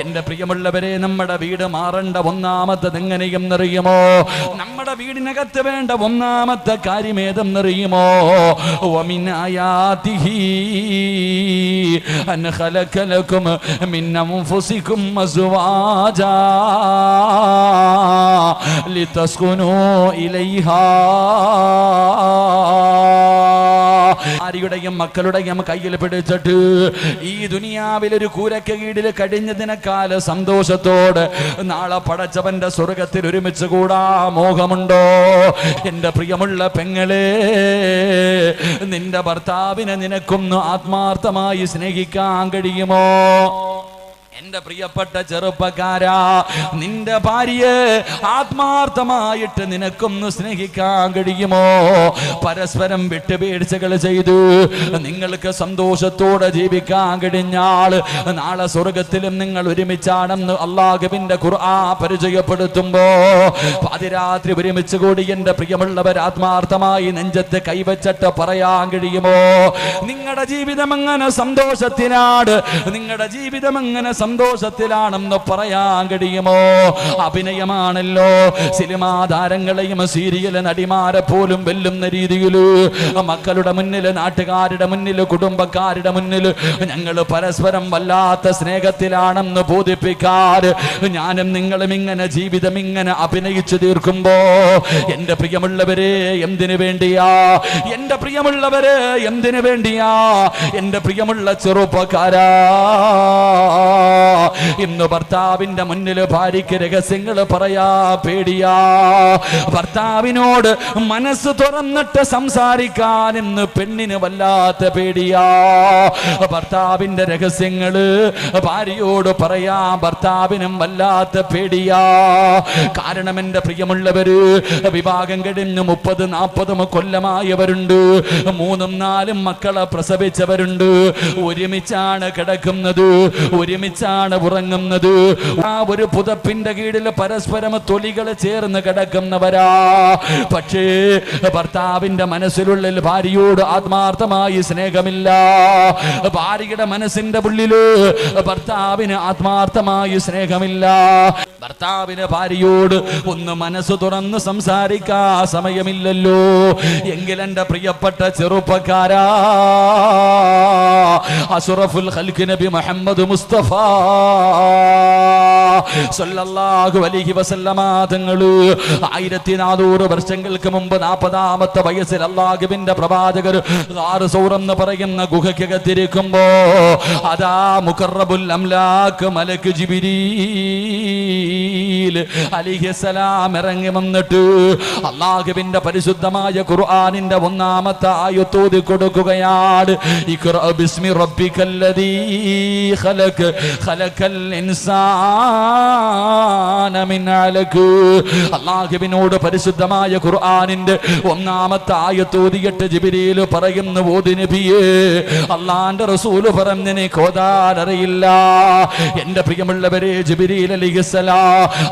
എന്റെ പ്രിയമുള്ളവരെ നമ്മുടെ വീട് മാറേണ്ട ഒന്നാമത്തത് എങ്ങനെയെന്നറിയുമോ നമ്മുടെ വീടിനകത്ത് വേണ്ട ഒന്നാമത്തെ കാര്യം ഏതെന്നറിയുമോ വമിനായാതിഹി അൻ ഖലഖലകും മിൻ അൻഫുസികും അസ്വാജാ ലിതസ്കുനൂ ഇലൈഹാ ആരുടെയും മക്കളുടെയും കയ്യിൽ പിടിച്ചിട്ട് ഈ ദുനിയാവിലൊരു കൂരക്ക് കീഴിൽ കഴിഞ്ഞതിനേക്കാൾ സന്തോഷത്തോടെ നാളെ പടച്ചവന്റെ സ്വർഗത്തിൽ ഒരുമിച്ച് കൂടാ മോഹമുണ്ടോ? എന്റെ പ്രിയമുള്ള പെങ്ങളെ നിന്റെ ഭർത്താവിനെ നിനക്കൊന്ന് ആത്മാർത്ഥമായി സ്നേഹിക്കാൻ കഴിയുമോ? എന്റെ പ്രിയപ്പെട്ട ചെറുപ്പക്കാരാ. നിന്റെ ഭാര്യയെ ആത്മാർത്ഥമായിട്ട് നിനക്കൊന്ന് സ്നേഹിക്കാൻ കഴിയുമോ? പരസ്പരം വിട്ടുവീഴ്ചകൾ ചെയ്തു. നിങ്ങൾക്ക് സന്തോഷത്തോടെ ജീവിക്കാൻ കഴിഞ്ഞാൽ നാളെ സ്വർഗത്തിലും നിങ്ങൾ ഒരുമിച്ചാണെന്ന് അള്ളാഹുവിന്റെ ഖുർആ പരിചയപ്പെടുത്തുമ്പോ പാതിരാത്രി ഒരുമിച്ച് കൂടി എന്റെ പ്രിയമുള്ളവർ ആത്മാർത്ഥമായി നെഞ്ചത്ത് കൈവച്ചിട്ട് പറയാൻ കഴിയുമോ? നിങ്ങളുടെ ജീവിതം അങ്ങനെ സന്തോഷത്തിനാട് നിങ്ങളുടെ ജീവിതം എങ്ങനെ സന്തോഷത്തിലാണെന്ന് പറയാൻ കഴിയുമോ? അഭിനയമാണല്ലോ. സിനിമാ താരങ്ങളെയും സീരിയൽ നടിമാരെ പോലും വെല്ലുന്ന രീതിയിൽ മക്കളുടെ മുന്നിൽ നാട്ടുകാരുടെ മുന്നിൽ കുടുംബക്കാരുടെ മുന്നിൽ ഞങ്ങൾ പരസ്പരം വല്ലാത്ത സ്നേഹത്തിലാണെന്ന് ബോധിപ്പിക്കാൻ ഞാനും നിങ്ങളും ഇങ്ങനെ ജീവിതം ഇങ്ങനെ അഭിനയിച്ചു തീർക്കുമ്പോ എന്റെ പ്രിയമുള്ളവരെ എന്തിനു വേണ്ടിയാ? എന്റെ പ്രിയമുള്ളവരെ എന്തിനു വേണ്ടിയാ? എന്റെ പ്രിയമുള്ള ചെറുപ്പക്കാരാ. ഇന്ന് ഭർത്താവിന്റെ മുന്നിൽ ഭാര്യയ്ക്ക് രഹസ്യങ്ങൾ പറയാ പേടിയാ. ഭർത്താവിനോട് മനസ്സ് തുറന്നിട്ട് സംസാരിക്കാൻ ഇന്ന് പെണ്ണിന് വല്ലാത്ത പേടിയാ. ഭർത്താവിന്റെ രഹസ്യങ്ങൾ ഭാര്യയോട് പറയാ ഭർത്താവിനും വല്ലാത്ത പേടിയാ. കാരണം എന്റെ പ്രിയമുള്ളവര് വിവാഹം കഴിഞ്ഞ് മുപ്പത് നാൽപ്പതും കൊല്ലമായവരുണ്ട്. മൂന്നും നാലും മക്കളെ പ്രസവിച്ചവരുണ്ട്. ഒരുമിച്ചാണ് കിടക്കുന്നത്. ഒരുമിച്ചാണ് ഉറങ്ങുന്നത്. ആ ഒരു പുതപ്പിന്റെ കീഴിൽ പരസ്പരം തൊലികൾ ചേർന്ന് കിടക്കുന്നവരാ. പക്ഷേ ഭർത്താവിന്റെ മനസ്സിലുള്ളിൽ ഭാര്യയോട് ആത്മാർത്ഥമായി സ്നേഹമില്ല. ഭാര്യയുടെ മനസ്സിന്റെ ഉള്ളിൽ ഭർത്താവിന് ആത്മാർത്ഥമായി സ്നേഹമില്ല. ഭർത്താവിന് ഭാര്യയോട് ഒന്ന് മനസ്സ് തുറന്ന് സംസാരിക്കാ സമയമില്ലല്ലോ. എങ്കിലെന്റെ പ്രിയപ്പെട്ട ചെറുപ്പക്കാരാ അസുറഫുൽ ഖൽഖ് നബി മുഹമ്മദ് മുസ്തഫ. സല്ലല്ലാഹു അലൈഹി വസല്ലമ തങ്ങൾ ആയിരത്തി നാനൂറ് വർഷങ്ങൾക്ക് മുമ്പ് നാൽപ്പതാമത്തെ വയസ്സിൽ അള്ളാഹുവിന്റെ പ്രവാചകർ എന്ന് പറയുന്ന ഗുഹയ്ക്കകത്തിരിക്കുമ്പോ അതാ മുഖറബുൽ അംലാക്ക് മലക്ക് ജിബിരീൽ അലിഹിസലാം ഇറങ്ങി വന്നിട്ട് അള്ളാഹുവിന്റെ പരിശുദ്ധമായ ഖുർആാനിന്റെ ഒന്നാമത്തെ ആയത്തോതി കൊടുക്കുകയാണ്. ബിസ്മി റബ്ബിക്കല്ലദീ ഖലഖ് ഖലഖൽ ഇൻസാന മിൻ അലഖ്. അള്ളാഹുവിനോട് പരിശുദ്ധമായ ഖുർആാനിന്റെ ഒന്നാമത്തെ ആയത്തോതിയിട്ട് ജിബിരിയിൽ പറയുന്നു ഓതി നബിയേ അള്ളാന്റെ റസൂൽ പറഞ്ഞതിനെ കോതാരറിയില്ല എന്റെ പ്രിയമുള്ളവരെ ജിബിരിയിൽ അലിഹിസലാ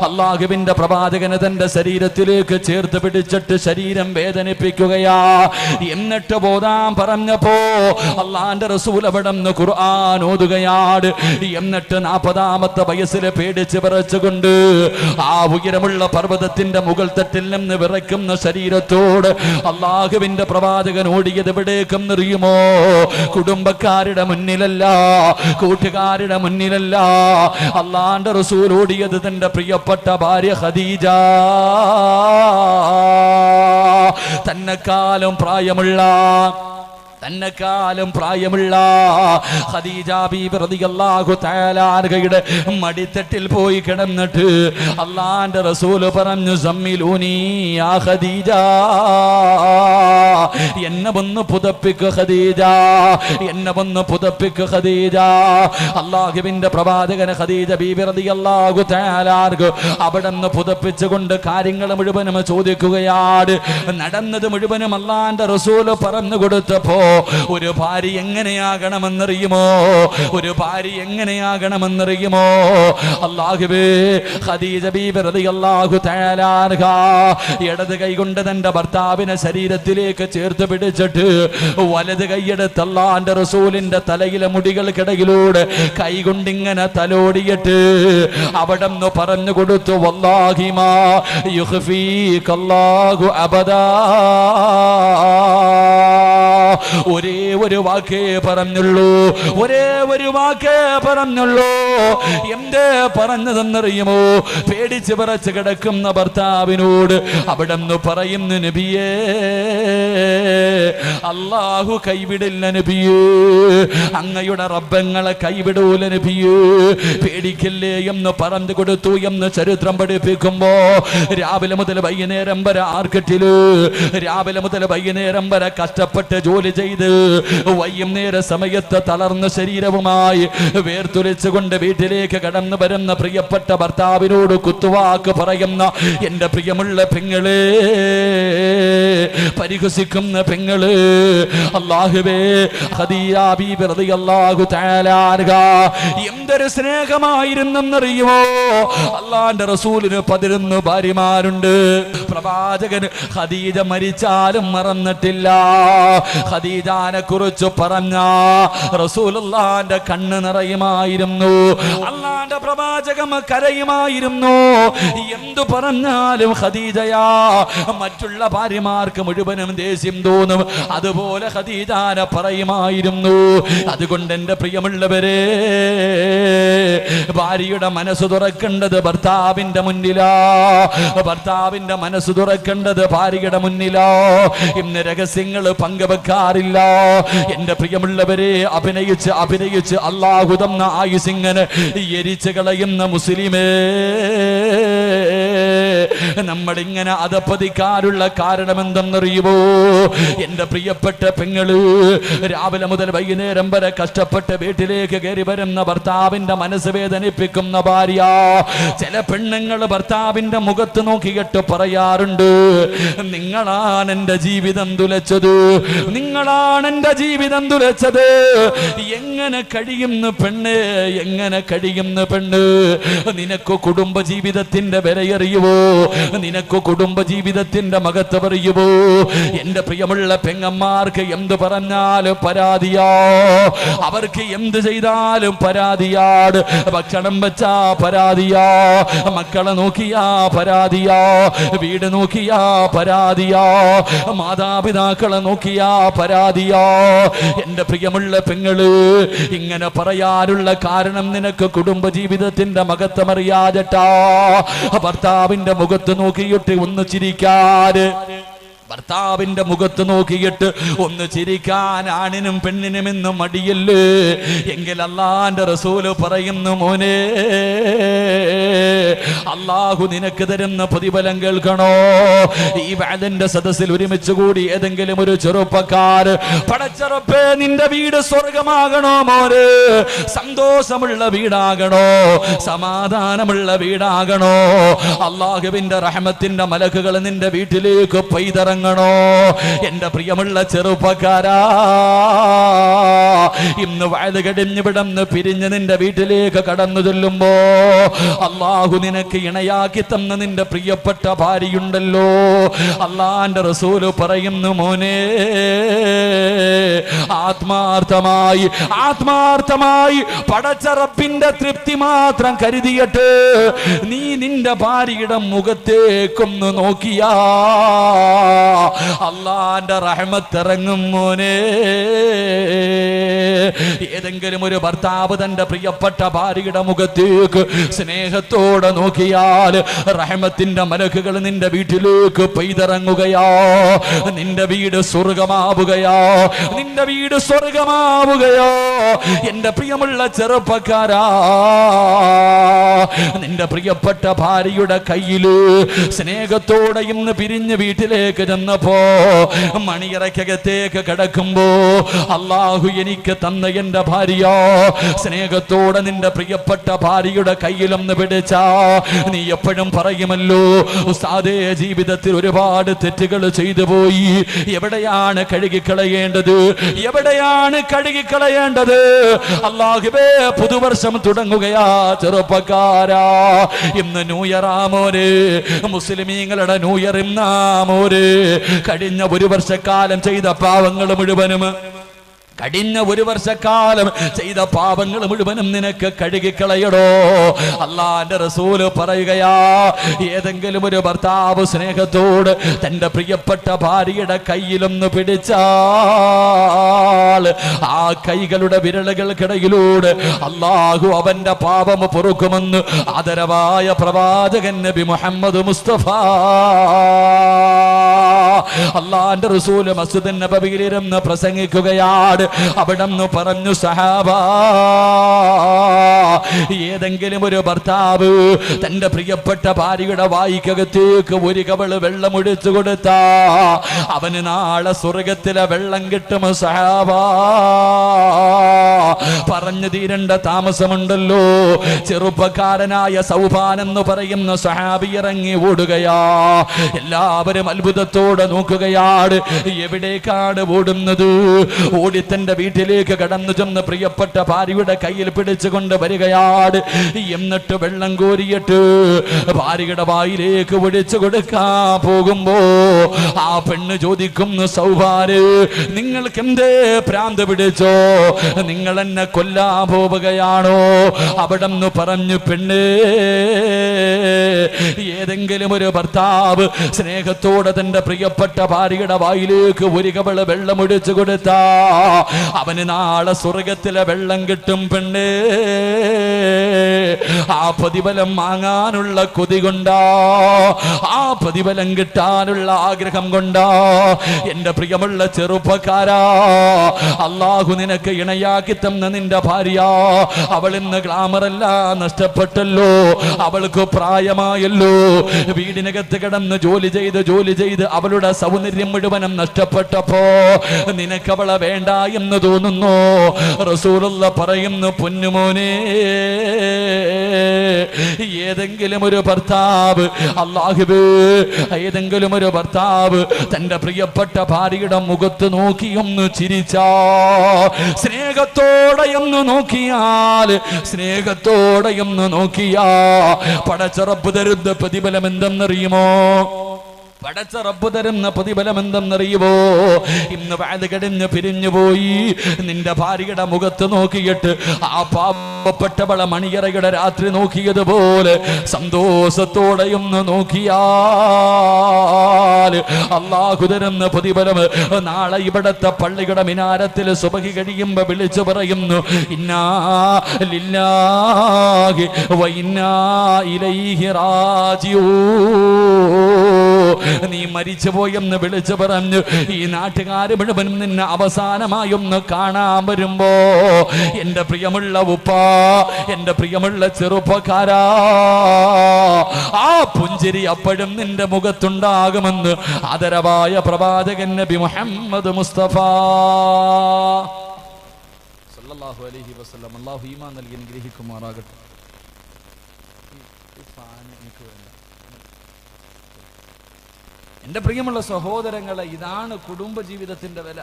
അള്ളാഹുവിന്റെ പ്രവാചകന് തന്റെ ശരീരത്തിലേക്ക് ചേർത്ത് പിടിച്ചിട്ട് ശരീരം വേദനിപ്പിക്കുകയാ. എന്നിട്ട് ബോധാൻ പറഞ്ഞപ്പോ അള്ളാന്റെ റസൂൽ അവിടെ ഖുർആൻ ഓതുകയാണ് എന്നിട്ട് നാൽപ്പതാമത്തെ വയസ്സിൽ പേടിച്ച് വിറച്ചുകൊണ്ട് ആ ഉയരമുള്ള പർവതത്തിന്റെ മുകൾ തട്ടിൽ നിന്ന് വിറയ്ക്കുന്ന ശരീരത്തോട് അള്ളാഹുവിന്റെ പ്രവാചകൻ ഓടിയത് എവിടേക്കും അറിയുമോ? കുടുംബക്കാരുടെ മുന്നിലല്ല. കൂട്ടുകാരുടെ മുന്നിലല്ല. അള്ളാന്റെ റസൂൽ ഓടിയത് തന്റെ പ്രിയപ്പെട്ട ഭാര്യ ഖദീജ. തന്നെക്കാലം പ്രായമുള്ള തന്നെക്കാലം പ്രായമുള്ള ഖദീജ ബീബി റളിയല്ലാഹു തആല അൻഹയുടെ മടിത്തട്ടിൽ പോയി കിടന്നിട്ട് അള്ളാന്റെ റസൂൽ പറഞ്ഞു ആ ഖദീജ എന്നെ വന്ന് പുതപ്പിക്ക് ഖദീജ എന്നെ വന്ന് പുതപ്പിക്ക് ഖദീജ. അള്ളാഹുവിന്റെ പ്രവാചകന് ഖദീജ ബീബി റളിയല്ലാഹു തആല അൻഹ അവിടെ നിന്ന് പുതപ്പിച്ചുകൊണ്ട് കാര്യങ്ങൾ മുഴുവനും ചോദിക്കുകയാണ് നടന്നത് മുഴുവനും അള്ളാന്റെ റസൂൽ പറഞ്ഞു കൊടുത്തപ്പോ ഒരു ഭാര്യ എങ്ങനെയാകണമെന്നറിയുമോ? ഒരു ഭാര്യ എങ്ങനെയാകണമെന്നറിയുമോ? അള്ളാഹുബേ ഖദീജ ബീബി റളിയല്ലാഹു ഇടത് കൈ കൊണ്ട് തന്റെ ഭർത്താവിനെ ശരീരത്തിലേക്ക് ചേർത്ത് പിടിച്ചിട്ട് വലത് കൈയെടുത്ത് അള്ളാന്റെ റസൂലിന്റെ തലയിലെ മുടികൾക്കിടയിലൂടെ കൈ കൊണ്ടിങ്ങനെ തലോടിയിട്ട് അവിടെ നിന്ന് പറഞ്ഞു കൊടുത്തു വല്ലാഹിമാ അബദാ. ഒരേ ഒരു വാക്കേ പറഞ്ഞുള്ളൂ. ഒരേ ഒരു വാക്കേ പറഞ്ഞുള്ളൂ. എന്തേ പറഞ്ഞതെന്നറിയുമോ? പേടിച്ച് പറച്ച് കിടക്കുന്ന ഭർത്താവിനോട് അവിടെ നിന്ന് പറയുന്നു നബിയേ അള്ളാഹു കൈവിടില്ല നബിയേ. അങ്ങയുടെ റബ്ബങ്ങളെ കൈവിടൂല നബിയേ. പേടിക്കില്ലേ എന്ന് പറഞ്ഞു കൊടുത്തു എന്ന് ചരിത്രം പഠിപ്പിക്കുമ്പോ രാവിലെ മുതൽ വൈകുന്നേരം വരെ ആർക്കറ്റിൽ രാവിലെ മുതൽ വൈകുന്നേരം വരെ കഷ്ടപ്പെട്ട് ജോലി ചെയ്ത് വൈകുന്നേര സമയത്ത് തളർന്ന ശരീരവുമായി വേർത്തുലച്ചുകൊണ്ട് വീട്ടിലേക്ക് കടന്നു വരുന്ന പ്രിയപ്പെട്ട ഭർത്താവിനോട് കുത്തുവാക്ക് പറയുന്ന എന്റെ പ്രിയമുള്ള പെങ്ങളെ പരിഹസിക്കുന്ന പെങ്ങൾ അള്ളാഹുവേ അള്ളാഹു എന്തൊരു സ്നേഹമായിരുന്നെന്നറിയുമോ? അള്ളാന്റെ റസൂലിന് പതിനൊന്ന് ഭാര്യമാരുണ്ട്. പ്രവാചകൻ ഖദീജ മരിച്ചാലും മറന്നിട്ടില്ല. ഖദീജാനെ കുറിച്ച് പറഞ്ഞ റസൂലുള്ളാന്റെ കണ്ണ് നിറയുമായിരുന്നു. അള്ളാന്റെ പ്രവാചകം കരയുമായിരുന്നു. എന്തു പറഞ്ഞാലും ഖദീജയാ മറ്റുള്ള ഭാര്യമാർക്ക് മുഴുവനും ദേഷ്യം തോന്നും. അതുപോലെ ഖദീജാനെ പറയുമായിരുന്നു. അതുകൊണ്ട് എന്റെ പ്രിയമുള്ളവരെ ഭാര്യയുടെ മനസ്സ് തുറക്കേണ്ടത് ഭർത്താവിന്റെ മുന്നിലാ. ഭർത്താവിന്റെ മനസ്സ് തുറക്കേണ്ടത് ഭാര്യയുടെ മുന്നിലോ? ഇന്ന് രഹസ്യങ്ങൾ പങ്കുവെക്കാറില്ല. എന്റെ പ്രിയമുള്ളവരെ അഭിനയിച്ച് അഭിനയിച്ച് അള്ളാഹുതം ആയുസിങ്ങനെ എരിച്ചു കളയുന്ന മുസ്ലിമേ നമ്മളിങ്ങനെ അതപ്പതിക്കാനുള്ള കാരണം എന്തെന്നറിയുമോ എന്റെ പ്രിയപ്പെട്ട പെങ്ങൾ രാവിലെ മുതൽ വൈകുന്നേരം വരെ കഷ്ടപ്പെട്ട് വീട്ടിലേക്ക് കയറി വരുന്ന ഭർത്താവിന്റെ മനസ്സ് വേദനിപ്പിക്കുന്ന ഭാര്യ. ചില പെണ്ണുങ്ങൾ ഭർത്താവിന്റെ മുഖത്ത് നോക്കിയിട്ട് പറയാറുണ്ട് നിങ്ങളാണ് എന്റെ ജീവിതം തുലച്ചത് നിങ്ങളാണ് എന്റെ ജീവിതം തുലച്ചത്. എങ്ങനെ കഴിയുന്നു പെണ്ണ് എങ്ങനെ കഴിയുന്നു പെണ്ണ്? നിനക്ക് കുടുംബ ജീവിതത്തിന്റെ വിലയറിയുവോ? നിനക്ക് കുടുംബ ജീവിതത്തിന്റെ മകത്ത് പറയുമോ എന്റെ പ്രിയമുള്ള പെങ്ങന്മാർക്ക് എന്ത് പറഞ്ഞാലും പരാതിയാ. അവർക്ക് എന്ത് ചെയ്താലും പരാതിയാട് ഭക്ഷണം വെച്ചാ പരാതിയാ. മക്കളെ നോക്കിയാ പരാതിയാ. വീട് നോക്കിയാ പരാതിയാ. മാതാപിതാക്കളെ നോക്കിയാ പരാതിയാ. എന്റെ പ്രിയമുള്ള പെങ്ങൾ ഇങ്ങനെ പറയാനുള്ള കാരണം നിനക്ക് കുടുംബ ജീവിതത്തിന്റെ മകത്തമറിയാതെട്ടാ ഭർത്താവിന്റെ മുഖത്ത് നോക്കിയിട്ട് ഒന്ന് ചിരിക്കാറ് ഭർത്താവിന്റെ മുഖത്ത് നോക്കിയിട്ട് ഒന്ന് ചിരിക്കാൻ ആണിനും പെണ്ണിനും എന്ന് മടിയല്ലേ? എങ്കിൽ അള്ളാന്റെ റസൂൽ പറയുന്നു മോനെ അള്ളാഹു നിനക്ക് തരുന്ന പ്രതിഫലം കേൾക്കണോ? ഈ വേദന്റെ സദസ്സിൽ ഒരുമിച്ച് കൂടി ഏതെങ്കിലും ഒരു ചെറുപ്പക്കാർ പടച്ചെറുപ്പേ നിന്റെ വീട് സ്വർഗമാകണോ മോര് സന്തോഷമുള്ള വീടാകണോ? സമാധാനമുള്ള വീടാകണോ? അള്ളാഹുവിന്റെ റഹമത്തിന്റെ മലക്കുകൾ നിന്റെ വീട്ടിലേക്ക് പെയ്തിറങ്ങണോ എന്റെ പ്രിയമുള്ള ചെറുപ്പക്കാരാ ഇന്ന് വയത് കടിഞ്ഞിവിടന്ന് പിരിഞ്ഞ് നിന്റെ വീട്ടിലേക്ക് കടന്നു ചെല്ലുമ്പോ അള്ളാഹു നിനക്ക് ഇണയാക്കി തന്ന നിന്റെ പ്രിയപ്പെട്ട ഭാര്യയുണ്ടല്ലോ. അള്ളാന്റെ റസൂൽ പറയുന്നു മോനെ ആത്മാർത്ഥമായി ആത്മാർത്ഥമായി പടച്ചറപ്പിന്റെ തൃപ്തി മാത്രം കരുതിയിട്ട് നീ നിന്റെ ഭാര്യയുടെ മുഖത്തേക്കൊന്ന് നോക്കിയാ അള്ളാന്റെ റഹമത്തിറങ്ങും മോനെ. ഏതെങ്കിലും ഒരു ഭർത്താവ് തന്റെ പ്രിയപ്പെട്ട ഭാര്യയുടെ മുഖത്തേക്ക് സ്നേഹത്തോടെ നോക്കിയാൽ റഹമത്തിന്റെ മലക്കുകൾ നിന്റെ വീട്ടിലേക്ക് പെയ്തിറങ്ങുകയോ. നിന്റെ വീട് സ്വർഗമാവുകയോ നിന്റെ വീട് സ്വർഗമാവുകയോ എന്റെ പ്രിയമുള്ള ചെറുപ്പക്കാരാ. നിന്റെ പ്രിയപ്പെട്ട ഭാര്യയുടെ കയ്യിൽ സ്നേഹത്തോടെ ഇന്ന് പിരിഞ്ഞ് വീട്ടിലേക്ക് ചെന്നപ്പോ മണിയറയ്ക്കകത്തേക്ക് കിടക്കുമ്പോ അള്ളാഹു എനിക്ക് തന്ന എന്റെ ഭാര്യ സ്നേഹത്തോടെ നിന്റെ പ്രിയപ്പെട്ട ഭാര്യയുടെ കയ്യിലൊന്ന് പിടിച്ച നീ എപ്പോഴും പറയുമല്ലോ ഉസ്താദേ ജീവിതത്തിൽ ഒരുപാട് തെറ്റുകൾ ചെയ്തു പോയി. എവിടെയാണ് കഴുകിക്കളയേണ്ടത്? എവിടെയാണ് കഴുകിക്കളയേണ്ടത്? അള്ളാഹുബേ പുതുവർഷം തുടങ്ങുകയാ ചെറുപ്പക്കാരാ. ഇന്ന് ന്യൂയറാമോര് മുസ്ലിമീങ്ങളുടെ ന്യൂയർ ഇന്നാമോര്. കഴിഞ്ഞ ഒരു വർഷക്കാലം ചെയ്ത പാവങ്ങൾ മുഴുവനും കഴിഞ്ഞ ഒരു വർഷക്കാലം ചെയ്ത പാപങ്ങൾ മുഴുവനും നിനക്ക് കഴുകിക്കളയടോ. അള്ളാന്റെ റസൂൽ പറയുകയാ ഏതെങ്കിലും ഒരു ഭർത്താവ് സ്നേഹത്തോട് തന്റെ പ്രിയപ്പെട്ട ഭാര്യയുടെ കയ്യിലൊന്ന് പിടിച്ചാൽ ആ കൈകളുടെ വിരലുകൾക്കിടയിലൂടെ അള്ളാഹു അവന്റെ പാപം പൊറുക്കുമെന്ന് ആദരവായ പ്രവാചകൻ നബി മുഹമ്മദ് മുസ്തഫ അള്ളാന്റെ റസൂൽ മസ്ജിദ് നബവിയിലിരുന്ന് പ്രസംഗിക്കുകയാണ്. അവിടെ നിന്ന് പറഞ്ഞു സഹാബ ഏതെങ്കിലും ഒരു ഭർത്താവ് തന്റെ പ്രിയപ്പെട്ട ഭാര്യയുടെ വായിക്കകത്തേക്ക് ഒരു കവൾ വെള്ളം ഒഴിച്ചു കൊടുത്ത അവന് നാളെ സ്വർഗത്തിലെ വെള്ളം കിട്ടും സഹാബ. പറഞ്ഞു തീരണ്ട താമസമുണ്ടല്ലോ. ചെറുപ്പക്കാരനായ സൗഭാൻ എന്ന് പറയുന്ന സഹാബി ഇറങ്ങി ഓടുകയാ. എല്ലാവരും അത്ഭുതത്തോടെ നോക്കുകയാണ് എവിടേക്കാണ് ഓടുന്നത്? ഓടി തന്റെ വീട്ടിലേക്ക് കടന്നു ചെന്ന് പ്രിയപ്പെട്ട ഭാര്യയുടെ കയ്യിൽ പിടിച്ചുകൊണ്ട് വരികയാണ് എന്നിട്ട് വെള്ളം കോരിയിട്ട് ഭാര്യയുടെ വായിലേക്ക് ഒഴിച്ചു കൊടുക്കാൻ പോകുമ്പോ ആ പെണ്ണ് ചോദിക്കുന്നു സൗഭാര് നിങ്ങൾക്ക് എന്തേ പ്രാന്ത് പിടിച്ചോ? നിങ്ങൾ എന്നെ കൊല്ലാൻ പോവുകയാണോ? അവിടെ നിന്ന് പറഞ്ഞു പെണ്ണേ ഏതെങ്കിലും ഒരു ഭർത്താവ് സ്നേഹത്തോടെ തന്റെ പ്രിയപ്പെട്ട ഭാര്യയുടെ വായിലേക്ക് ഒരു കവൾ വെള്ളം ഒഴിച്ചു കൊടുത്താ. അവന് നാളെ സ്വർഗത്തിലെ വെള്ളം കിട്ടും പെണ്ണേ. ആ പ്രതിഫലം വാങ്ങാനുള്ള കൊതി കൊണ്ടാ. ആ പ്രതിഫലം കിട്ടാനുള്ള ആഗ്രഹം കൊണ്ടാ. എന്റെ പ്രിയമുള്ള ചെറുപ്പക്കാരാ അള്ളാഹു നിനക്ക് ഇണയാക്കി തന്ന നിന്റെ ഭാര്യ. അവൾ ഇന്ന് ഗ്ലാമറല്ല നഷ്ടപ്പെട്ടല്ലോ. അവൾക്ക് പ്രായമായല്ലോ. വീടിനകത്ത് കിടന്ന് ജോലി ചെയ്ത് ജോലി ചെയ്ത് അവളുടെ സൗന്ദര്യം മുഴുവനും നഷ്ടപ്പെട്ടപ്പോ നിനക്ക് അവളെ വേണ്ട എന്ന് തോന്നുന്നു. റസൂലുള്ള പറയുന്നു പൊന്നുമോനെ ഏതെങ്കിലും ഒരു ഭർത്താവ് അള്ളാഹുബ് ഏതെങ്കിലും ഒരു ഭർത്താവ് തന്റെ പ്രിയപ്പെട്ട ഭാര്യയുടെ മുഖത്ത് നോക്കി ഒന്ന് ചിരിച്ചാ സ്നേഹത്തോടെ ഒന്ന് നോക്കിയാൽ സ്നേഹത്തോടെ ഒന്ന് നോക്കിയാ പടച്ചറപ്പ് തരുന്ന പ്രതിഫലം എന്തെന്നറിയുമോ? പടച്ച റബ്ബ് തരുന്ന പ്രതിഫലം എന്തെന്നറിയുമോ ഇന്ന് വാത് കടിഞ്ഞ് പിരിഞ്ഞു പോയി. നിന്റെ ഭാര്യയുടെ മുഖത്ത് നോക്കിയിട്ട് ആ പാവപ്പെട്ടവളെ മണിയറയുടെ രാത്രി നോക്കിയതുപോലെ സന്തോഷത്തോടെ ഒന്ന് നോക്കിയാൽ അള്ളാഹു തരുന്ന പ്രതിഫലം നാളെ ഇവിടത്തെ പള്ളിയുടെ മിനാരത്തിൽ സുബഹി കഴിയുമ്പോ വിളിച്ചു പറയുന്നു ഇന്നാ ലില്ലാഹി ഇലൈഹി റാജിഊ നീ മരിച്ചു പോയെന്ന് വിളിച്ചു പറഞ്ഞു. ഈ നാട്ടുകാർ മുഴുവനും നിന്നെ അവസാനമായി ഒന്ന് കാണാൻ വരുമ്പോ എന്റെ പ്രിയമുള്ള ഉപ്പാ എന്റെ പ്രിയമുള്ള ചെറുപ്പക്കാരാ ആ പുഞ്ചിരി അപ്പോഴും നിന്റെ മുഖത്തുണ്ടാകുമെന്ന് ആദരവായ പ്രവാചകൻ നബി മുഹമ്മദ് മുസ്തഫ. സല്ലല്ലാഹു അലൈഹി വസല്ലം. അല്ലാഹു ഈമാൻ നൽകി അനുഗ്രഹിക്കുമാറാകട്ടെ. ഈ എനിക്ക് വേണ്ട. എന്റെ പ്രിയമുള്ള സഹോദരങ്ങളെ ഇതാണ് കുടുംബ ജീവിതത്തിന്റെ വില.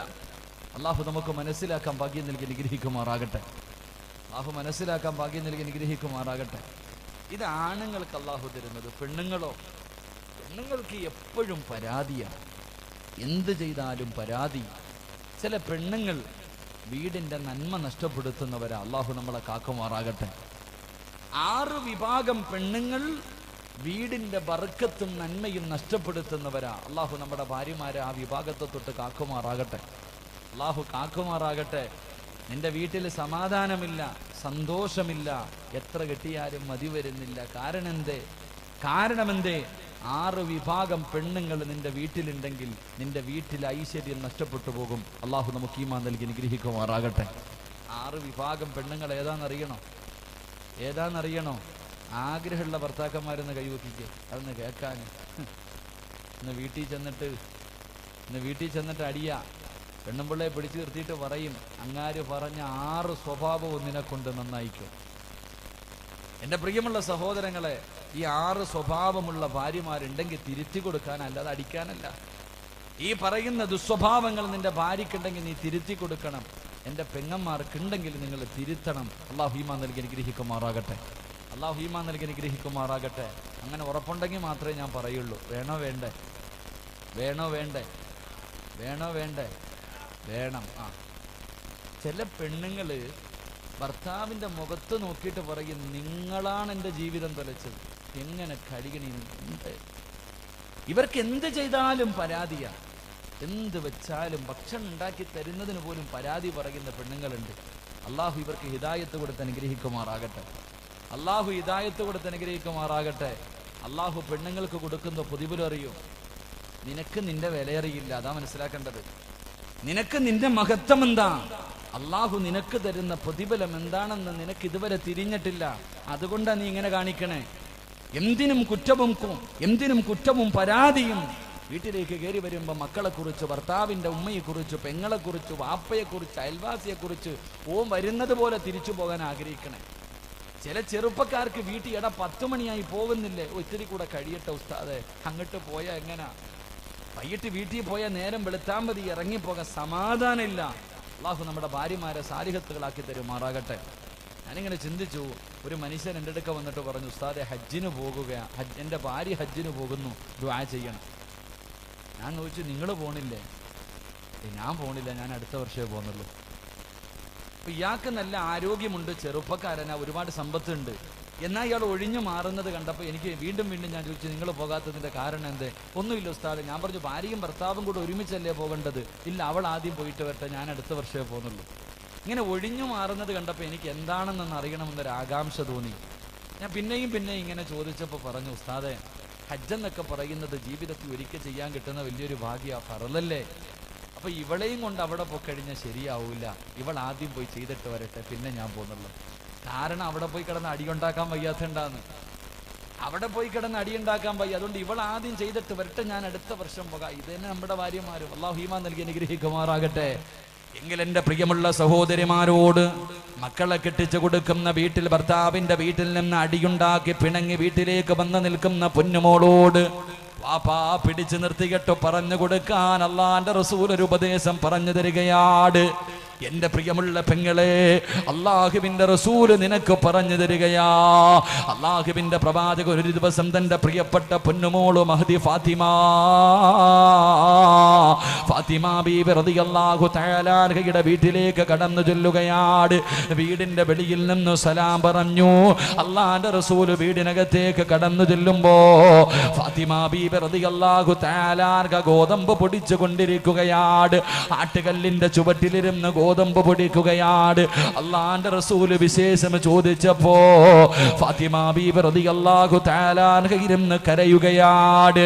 അള്ളാഹു നമുക്ക് മനസ്സിലാക്കാൻ ഭാഗ്യം നൽകി അനുഗ്രഹിക്കുമാറാകട്ടെ. അള്ളാഹു മനസ്സിലാക്കാൻ ഭാഗ്യം നൽകി അനുഗ്രഹിക്കുമാറാകട്ടെ. ഇത് ആണുങ്ങൾക്ക് അള്ളാഹു തരുന്നത് പെണ്ണുങ്ങളോ? പെണ്ണുങ്ങൾക്ക് എപ്പോഴും പരാതിയാണ്. എന്ത് ചെയ്താലും പരാതി. ചില പെണ്ണുങ്ങൾ വീടിന്റെ നന്മ നഷ്ടപ്പെടുത്തുന്നവരെ. അള്ളാഹു നമ്മളെ കാക്കുമാറാകട്ടെ. ആറ് വിഭാഗം പെണ്ണുങ്ങൾ വീടിന്റെ ബർക്കത്തും നന്മയും നഷ്ടപ്പെടുത്തുന്നവരാ. അള്ളാഹു നമ്മുടെ ഭാര്യമാരെ ആ വിഭാഗത്തെ തൊട്ട് കാക്കുമാറാകട്ടെ. അള്ളാഹു കാക്കുമാറാകട്ടെ. നിന്റെ വീട്ടിൽ സമാധാനമില്ല സന്തോഷമില്ല എത്ര കെട്ടിയാലും മതി വരുന്നില്ല. കാരണം എന്തേ കാരണമെന്തേ? ആറ് വിഭാഗം പെണ്ണുങ്ങൾ നിന്റെ വീട്ടിലുണ്ടെങ്കിൽ നിന്റെ വീട്ടിൽ ഐശ്വര്യം നഷ്ടപ്പെട്ടു പോകും. അള്ളാഹു നമുക്ക് ഈമാ നൽകി നിഗ്രഹിക്കുമാറാകട്ടെ ആറ് വിഭാഗം പെണ്ണുങ്ങൾ ഏതാണെന്നറിയണോ? ഏതാണെന്നറിയണോ? ആഗ്രഹമുള്ള ഭർത്താക്കന്മാരൊന്ന് കൈവക്കിക്കുക അതൊന്ന് കേൾക്കാൻ ഇന്ന് വീട്ടിൽ ചെന്നിട്ട് ഇന്ന് വീട്ടിൽ ചെന്നിട്ട് അടിയ. പെണ്ണുമ്പിള്ളയെ പിടിച്ചു നിർത്തിയിട്ട് പറയും അങ്ങാര് പറഞ്ഞ ആറ് സ്വഭാവവും നിനക്കൊണ്ട് നന്നായിക്കും. എന്റെ പ്രിയമുള്ള സഹോദരങ്ങളെ ഈ ആറ് സ്വഭാവമുള്ള ഭാര്യമാരുണ്ടെങ്കിൽ തിരുത്തി കൊടുക്കാനല്ലാതെ അടിക്കാനല്ല. ഈ പറയുന്ന ദുസ്വഭാവങ്ങൾ നിന്റെ ഭാര്യക്കുണ്ടെങ്കിൽ നീ തിരുത്തി കൊടുക്കണം. എന്റെ പെങ്ങന്മാർക്കുണ്ടെങ്കിൽ നിങ്ങൾ തിരുത്തണം. അള്ളാഹു ഹീമ നൽകി അനുഗ്രഹിക്കുമാറാകട്ടെ. അള്ളാഹു ഈമാൻ നൽകി അനുഗ്രഹിക്കുമാറാകട്ടെ. അങ്ങനെ ഉറപ്പുണ്ടെങ്കിൽ മാത്രമേ ഞാൻ പറയുള്ളൂ. വേണോ വേണ്ടേ? വേണോ വേണ്ടേ? വേണോ വേണ്ടേ? വേണം. ആ. ചില പെണ്ണുങ്ങൾ ഭർത്താവിന്റെ മുഖത്ത് നോക്കിയിട്ട് പറയും നിങ്ങളാണ് എന്റെ ജീവിതം തൊലച്ചത്. എങ്ങനെ കഴുകണിണ്ട് ഇവർക്ക് എന്ത് ചെയ്താലും പരാതിയാണ് എന്ത് വെച്ചാലും ഭക്ഷണം ഉണ്ടാക്കി തരുന്നതിന് പോലും പരാതി പറയുന്ന പെണ്ണുങ്ങളുണ്ട്. അള്ളാഹു ഇവർക്ക് ഹിതായത്ത് കൊടുത്ത് അനുഗ്രഹിക്കുമാറാകട്ടെ. അള്ളാഹു ഹിദായത്ത് കൊടുത്ത് അനുഗ്രഹിക്കുമാറാകട്ടെ. അള്ളാഹു പെണ്ണുങ്ങൾക്ക് കൊടുക്കുന്ന പ്രതിഫലം അറിയും. നിനക്ക് നിന്റെ വിലയറിയില്ല അതാ മനസ്സിലാക്കേണ്ടത്. നിനക്ക് നിന്റെ മഹത്വം എന്താ? അള്ളാഹു നിനക്ക് തരുന്ന പ്രതിഫലം എന്താണെന്ന് നിനക്ക് ഇതുവരെ തിരിഞ്ഞിട്ടില്ല. അതുകൊണ്ടാണ് നീ ഇങ്ങനെ കാണിക്കണേ. എന്തിനും കുറ്റവും എന്തിനും കുറ്റവും പരാതിയും. വീട്ടിലേക്ക് കയറി വരുമ്പോൾ മക്കളെക്കുറിച്ച് ഭർത്താവിന്റെ ഉമ്മയെക്കുറിച്ച് പെങ്ങളെക്കുറിച്ച് വാപ്പയെക്കുറിച്ച് അയൽവാസിയെക്കുറിച്ച് ഓം വരുന്നത് പോലെ തിരിച്ചു പോകാൻ ആഗ്രഹിക്കണേ. ചില ചെറുപ്പക്കാർക്ക് വീട്ടിൽ എടാ പത്ത് മണിയായി പോകുന്നില്ലേ? ഒത്തിരി കൂടെ കഴിയട്ടെ ഉസ്താദെ. അങ്ങോട്ട് പോയാ എങ്ങനാ? വൈകിട്ട് വീട്ടിൽ പോയാൽ നേരം വെളുത്താൻ മതി ഇറങ്ങിപ്പോകാൻ സമാധാനമില്ല. അള്ളാഹു നമ്മുടെ ഭാര്യമാരെ സാരിഹത്തുകളാക്കി തരുമാറാകട്ടെ. ഞാനിങ്ങനെ ചിന്തിച്ചു ഒരു മനുഷ്യൻ എന്റെ അടുക്ക വന്നിട്ട് പറഞ്ഞു ഉസ്താദെ ഹജ്ജിന് പോകുക. ഹജ്ജ് എന്റെ ഭാര്യ ഹജ്ജിന് പോകുന്നു. ദ്വാ ചെയ്യണം. ഞാൻ ചോദിച്ചു നിങ്ങൾ പോണില്ലേ? ഞാൻ പോണില്ല. ഞാൻ അടുത്ത വർഷമേ പോകുന്നുള്ളൂ. ഇയാൾക്ക് നല്ല ആരോഗ്യമുണ്ട് ചെറുപ്പക്കാരനാ ഒരുപാട് സമ്പത്തുണ്ട്. എന്നാൽ ഇയാൾ ഒഴിഞ്ഞു മാറുന്നത് കണ്ടപ്പോൾ എനിക്ക് വീണ്ടും വീണ്ടും ഞാൻ ചോദിച്ചു നിങ്ങൾ പോകാത്തതിന്റെ കാരണം എന്ത്? ഒന്നുമില്ല ഉസ്താദ് ഞാൻ പറഞ്ഞു ഭാര്യയും ഭർത്താവും കൂടെ ഒരുമിച്ചല്ലേ പോകേണ്ടത്? ഇല്ല അവൾ ആദ്യം പോയിട്ട് വരട്ടെ ഞാൻ അടുത്ത വർഷമേ പോകുന്നുള്ളൂ. ഇങ്ങനെ ഒഴിഞ്ഞു മാറുന്നത് കണ്ടപ്പോൾ എനിക്ക് എന്താണെന്നൊന്ന് അറിയണമെന്നൊരു ആകാംക്ഷ തോന്നി. ഞാൻ പിന്നെയും പിന്നെയും ഇങ്ങനെ ചോദിച്ചപ്പോൾ പറഞ്ഞു ഉസ്താദെ ഹജ്ജെന്നൊക്കെ പറയുന്നത് ജീവിതത്തിൽ ഒരിക്കൽ ചെയ്യാൻ കിട്ടുന്ന വലിയൊരു ഭാഗ്യ ഫറലല്ലേ അപ്പൊ ഇവളെയും കൊണ്ട് അവിടെ പോയി കഴിഞ്ഞാൽ ശരിയാവൂല. ഇവൾ ആദ്യം പോയി ചെയ്തിട്ട് വരട്ടെ പിന്നെ ഞാൻ പോകുന്നുള്ളൂ. കാരണം അവിടെ പോയി കിടന്ന് അടിയുണ്ടാക്കാൻ വയ്യാത്തണ്ടാന്ന് അവിടെ പോയി കിടന്ന് അടിയുണ്ടാക്കാൻ വയ്യ. അതുകൊണ്ട് ഇവൾ ആദ്യം ചെയ്തിട്ട് വരട്ടെ ഞാൻ അടുത്ത വർഷം പോകാം. ഇത് തന്നെ നമ്മുടെ ഭാര്യമാരും. അള്ളാഹു ഹീമാ നൽകി അനുഗ്രഹിക്കുമാറാകട്ടെ. എങ്കിൽ പ്രിയമുള്ള സഹോദരിമാരോട് മക്കളെ കെട്ടിച്ചു കൊടുക്കുന്ന വീട്ടിൽ ഭർത്താവിന്റെ വീട്ടിൽ നിന്ന് അടിയുണ്ടാക്കി പിണങ്ങി വീട്ടിലേക്ക് വന്ന് നിൽക്കുന്ന പൊന്നുമോളോട് വാപ്പാ പിടിച്ചു നിർത്തി കേട്ടോ പറഞ്ഞു കൊടുക്കാൻ അള്ളാന്റെ റസൂൽ ഒരു ഉപദേശം പറഞ്ഞു തരികയാണ് എന്റെ പ്രിയമുള്ള പെങ്ങളെ അള്ളാഹുവിന്റെ റസൂൽ നിനക്ക് പറഞ്ഞു തരികയാ. അള്ളാഹുവിന്റെ പ്രവാചകൻ ഒരു ദിവസം തന്റെ പ്രിയപ്പെട്ട പൊന്നുമോൾ മഹദി ഫാത്തിമ ഫാത്തിമ വീട്ടിലേക്ക് കടന്നു ചെല്ലുകയാണ് വീടിന്റെ വെളിയിൽ നിന്ന് സലാം പറഞ്ഞു. അള്ളാന്റെ റസൂൽ വീടിനകത്തേക്ക് കടന്നു ചെല്ലുമ്പോ ഫാത്തിമ ബീബി ഗോതമ്പ് പൊടിച്ചു കൊണ്ടിരിക്കുകയാണ് ആട്ടുകല്ലിന്റെ ചുവട്ടിലിരുന്ന് ഗോതമ്പ് പൊടിക്കുകയാണ്. അള്ളാന്റെ റസൂൽ വിശേഷം ചോദിച്ചപ്പോ ഫാത്തിമ ബീബി റളിയല്ലാഹു തആലാൻഹ ഇരുന്ന് കരയുകയാണ്.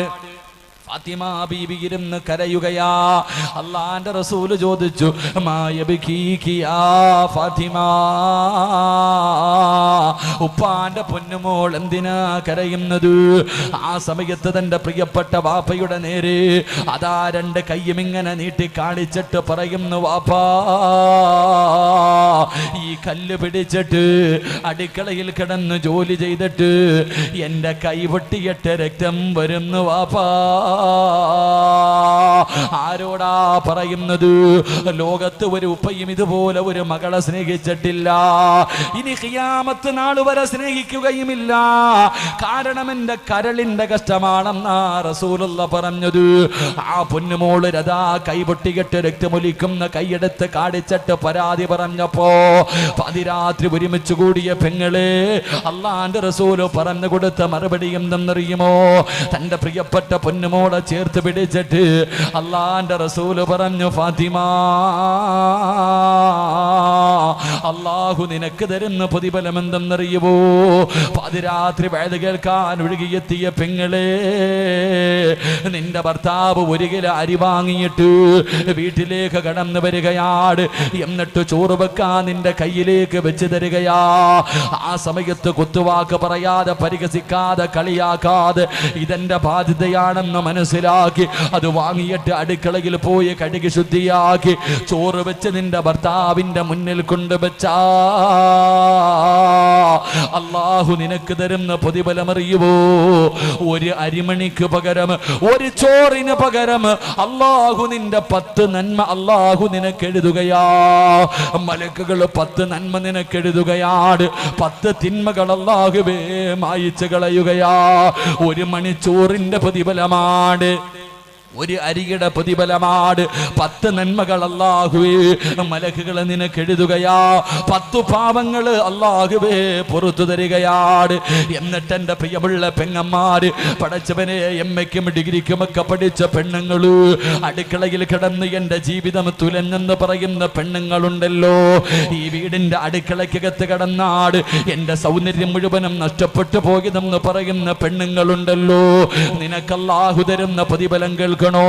ഫാത്തിമ ബീബി ഇരുന്ന് കരയുകയാ. അള്ളാന്റെ റസൂൽ ചോദിച്ചു ഫാത്തിമ? ഉപ്പാന്റെ പൊന്നുമോൾ എന്തിനാ കരയുന്നത്? ആ സമയത്ത് തന്റെ പ്രിയപ്പെട്ട വാപ്പയുടെ നേരെ അതാ രണ്ട് കയ്യും ഇങ്ങനെ നീട്ടി കാണിച്ചിട്ട് പറയുന്നു വാപ്പാ ഈ കല്ല് പിടിച്ചിട്ട് അടുക്കളയിൽ കിടന്ന് ജോലി ചെയ്തിട്ട് എന്റെ കൈ പൊട്ടിയിട്ട് രക്തം വരുന്നു വാപ്പാ. ആരോടാ പറയുന്നത്? ലോകത്ത് ഒരു ഉപ്പയും ഇതുപോലെ ഒരു മകളെ സ്നേഹിച്ചിട്ടില്ല. ഇനി ഖിയാമത്ത് നാൾ വരെ സ്നേഹിക്കുകയുമില്ല. കാരണം എന്റെ കരളിന്റെ കഷ്ടമാണെന്നാ റസൂലുള്ള പറഞ്ഞത്. ആ പൊന്നുമോൾ രഥാ കൈപൊട്ടികെട്ട് രക്തമൊലിക്കുന്ന കൈയെടുത്ത് കാടിച്ചിട്ട് പരാതി പറഞ്ഞപ്പോ പതിരാത്രി ഒരുമിച്ച് കൂടിയ പെങ്ങളെ അള്ളാന്റെ റസൂൽ പറഞ്ഞു കൊടുത്ത മറുപടി എന്തെന്നറിയുമോ തന്റെ പ്രിയപ്പെട്ട പൊന്നുമോളെ ചേർത്ത് പിടിച്ചിട്ട് അള്ളാന്റെ റസൂൽ പറഞ്ഞു ഫാത്തിമ അള്ളാഹു നിനക്ക് തരുന്ന പ്രതിഫലം എന്തെന്നറിയുമോ പാതിരാത്രി വേദ കേൾക്കാൻ ഒഴുകിയെത്തിയ പെങ്ങളെ നിന്റെ ഭർത്താവ് ഒരു കിലോ അരി വാങ്ങിയിട്ട് വീട്ടിലേക്ക് കടന്നു വരികയാണ് എന്നിട്ട് ചോറ് വെക്കാൻ നിന്റെ കയ്യിലേക്ക് വെച്ച് തരികയാ. ആ സമയത്ത് കുത്തുവാക്ക് പറയാതെ പരിഹസിക്കാതെ കളിയാക്കാതെ ഇതെന്റെ ബാധ്യതയാണെന്ന് മനസ്സിലാക്കി. അത് വാങ്ങിയിട്ട് അടുക്കളയിൽ പോയി കഴുകി ശുദ്ധിയാക്കി. ചോറ് വെച്ച് നിന്റെ ഭർത്താവിന്റെ മുന്നിൽ കൊണ്ടുവച്ച. അള്ളാഹു നിനക്ക് തരുന്ന പൊതിബലമറിയുവോ ഒരു അരിമണിക്ക് പകരം ഒരു ചോറിന് പകരം അള്ളാഹു നിന്റെ പത്ത് നന്മ അള്ളാഹു നിനക്ക് എഴുതുകയാ മലക്കുകൾ പത്ത് നന്മ നിനക്ക് എഴുതുകയാണ് പത്ത് തിന്മകൾ അള്ളാഹുവേ മായിച്ചു കളയുകയാ. ഒരു മണിച്ചോറിന്റെ പ്രതിഫലമാണ് ഒരുപാട് ഒരു അരികിട പ്രതിഫലമാണ് പത്ത് നന്മകൾ അല്ലാഹുവേ മലക്കുകളെ നിനക്ക് എഴുതുകയാ. പത്തു പാവങ്ങൾ അല്ലാഹുവേ പുറത്തു തരികയാണ് എന്നിട്ട് എന്റെ പ്രിയമുള്ള പെങ്ങന്മാര് പഠിച്ചവനെ എം എക്കും ഡിഗ്രിക്കും ഒക്കെ പഠിച്ച പെണ്ണുങ്ങൾ അടുക്കളയിൽ കിടന്ന് എന്റെ ജീവിതം തുലഞ്ഞെന്ന് പറയുന്ന പെണ്ണുങ്ങളുണ്ടല്ലോ. ഈ വീടിന്റെ അടുക്കളയ്ക്കകത്ത് കിടന്നാട് എന്റെ സൗന്ദര്യം മുഴുവനും നഷ്ടപ്പെട്ടു പോയതെന്ന് പറയുന്ന പെണ്ണുങ്ങളുണ്ടല്ലോ. നിനക്കല്ലാഹു തരുന്ന പ്രതിഫലം കേൾക്കണോ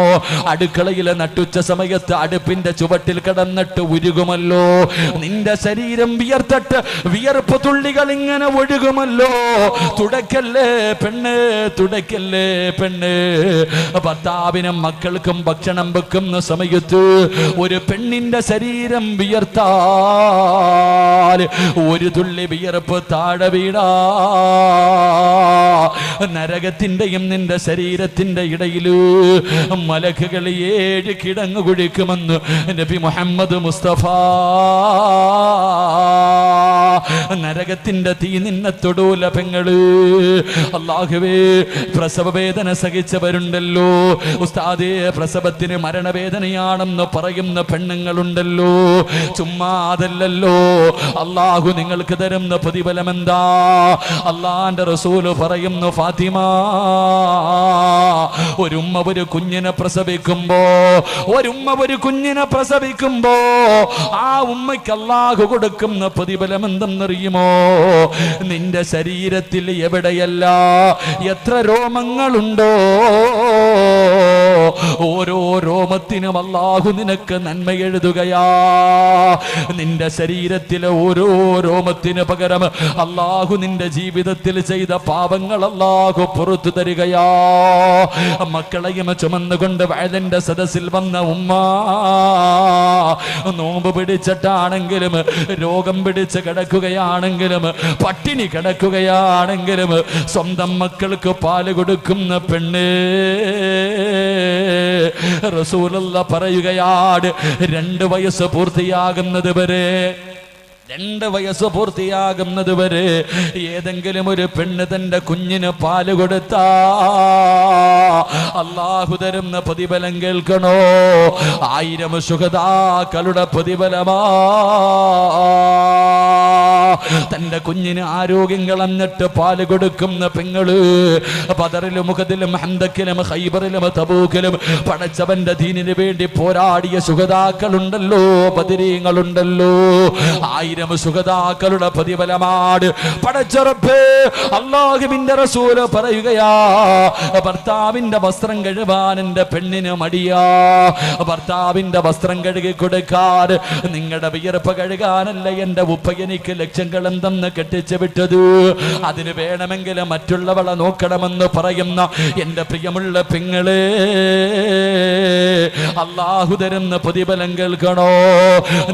അടുക്കളയിലെ നട്ടുച്ച സമയത്ത് അടുപ്പിന്റെ ചുവട്ടിൽ കിടന്നിട്ട് ഉരുകുമല്ലോ. നിന്റെ ശരീരം വിയർത്തട്ട് വിയർപ്പ് തുള്ളികൾ ഇങ്ങനെ ഒഴുകുമല്ലോ. തുടക്കല്ലേ പെണ്ണ്? തുടക്കല്ലേ പെണ്ണ്? ഭർത്താവിനും മക്കൾക്കും ഭക്ഷണം വെക്കുന്ന സമയത്ത് ഒരു പെണ്ണിന്റെ ശരീരം വിയർത്താൽ ഒരു തുള്ളി വിയർപ്പ് താഴെ വീടാ നരകത്തിന്റെയും നിന്റെ ശരീരത്തിന്റെ ഇടയിൽ മലക്കുകൾ ഏഴ് കിടങ്ങ് കുഴിക്കുമെന്ന് നബി മുഹമ്മദ് മുസ്തഫ. നരകത്തിന്റെ തീ നിന്നെ തൊടൂല പെങ്ങൾ. അള്ളാഹുവേ പ്രസവ വേദന സഹിച്ചവരുണ്ടല്ലോ. ഉസ്താദേ പ്രസവത്തിന് മരണവേദനയാണെന്ന് പറയുന്ന പെണ്ണുങ്ങളുണ്ടല്ലോ. ചുമ്മാ അതല്ലല്ലോ. അള്ളാഹു നിങ്ങൾക്ക് തരുന്ന പ്രതിഫലം എന്താ അള്ളാന്റെ റസൂൽ പറയുന്നു ഫാത്തിമ ഒരുമ്മ ഒരു കുഞ്ഞിനെ പ്രസവിക്കുമ്പോ ഒരുമ്മ ഒരു കുഞ്ഞിനെ പ്രസവിക്കുമ്പോ ആ ഉമ്മയ്ക്ക് അള്ളാഹു കൊടുക്കുന്ന പ്രതിഫലം എന്തെന്നറിയുമോ? നിന്റെ ശരീരത്തിൽ എവിടെയല്ല എത്ര രോമങ്ങളുണ്ടോ? ഓരോ രോമത്തിനും അല്ലാഹു നിനക്ക് നന്മ എഴുതുകയാ. നിന്റെ ശരീരത്തിലെ ഓരോ രോമത്തിന് പകരം അല്ലാഹു നിന്റെ ജീവിതത്തിൽ ചെയ്ത പാപങ്ങൾ അല്ലാഹു പുറത്തു തരികയാ. മക്കളെയും ചുമന്നുകൊണ്ട് വയലന്റെ സദസ്സിൽ വന്ന ഉമ്മ നോമ്പ് പിടിച്ചിട്ടാണെങ്കിലും രോഗം പിടിച്ച് കിടക്കുകയാണെങ്കിലും പട്ടിണി കിടക്കുകയാണെങ്കിലും സ്വന്തം മക്കൾക്ക് പാൽ കൊടുക്കുന്ന പെണ്ണ്. റസൂലുള്ള പറയുകയാണ് രണ്ട് വയസ്സ് പൂർത്തിയാകുന്നത് വരെ രണ്ട് വയസ്സ് പൂർത്തിയാകുന്നത് വരെ ഏതെങ്കിലും ഒരു പെണ്ണ് തന്റെ കുഞ്ഞിന് പാൽ കൊടുത്താ. അള്ളാഹു തരുന്ന പ്രതിഫലം കേൾക്കണോ? ആയിരം സുഖതാക്കളുടെ പ്രതിഫലമാ. തന്റെ കുഞ്ഞിന് ആരോഗ്യം കളഞ്ഞിട്ട് പാൽ കൊടുക്കുന്ന പെങ്ങൾ പതറിലും മുഖത്തിലും ഹന്തക്കിലും ഹൈബറിലും തബൂക്കിലും പടച്ചവന്റെ ദീനിന് വേണ്ടി പോരാടിയ സുഖതാക്കളുണ്ടല്ലോ ബദിരീങ്ങളുണ്ടല്ലോ. ആയിരം സുഖതാക്കളുടെ പ്രതിഫലമാണ്. പടച്ചുറപ്പ് അള്ളാഹുവിന്റെ റസൂൽ പറയുകയാ ഭർത്താവിന്റെ വസ്ത്രം കഴുകാൻ എന്റെ പെണ്ണിന് മടിയാ. ഭർത്താവിന്റെ വസ്ത്രം കഴുകി കൊടുക്കാൻ നിങ്ങളുടെ വിയർപ്പ് കഴുകാനല്ല എന്റെ ഉപ്പ എനിക്ക് ലക്ഷ്യങ്ങൾ എന്തെന്ന് കെട്ടിച്ചു വിട്ടത്. അതിന് വേണമെങ്കിൽ മറ്റുള്ളവളെ നോക്കണമെന്ന് പറയുന്ന എന്റെ പ്രിയമുള്ള പെങ്ങളെ അള്ളാഹു തരുന്ന പ്രതിഫലം കേൾക്കണോ?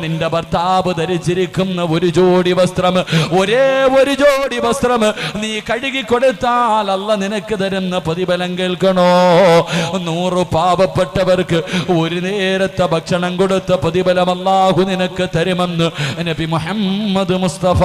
നിന്റെ ഭർത്താവ് ധരിച്ചിരിക്കുന്ന ഒരു ജോഡി വസ്ത്രം ഒരേ ഒരു ജോഡി വസ്ത്രം നീ കഴുകി കൊടുത്താൽ അല്ല നിനക്ക് തരുന്ന പ്രതിഫലം കേൾക്കണോ? നൂറ് പാവപ്പെട്ടവർക്ക് ഒരു നേരത്തെ ഭക്ഷണം കൊടുത്ത പ്രതിഫലം അല്ലാഹു നിനക്ക് തരുമെന്ന് നബി മുഹമ്മദ് മുസ്തഫ.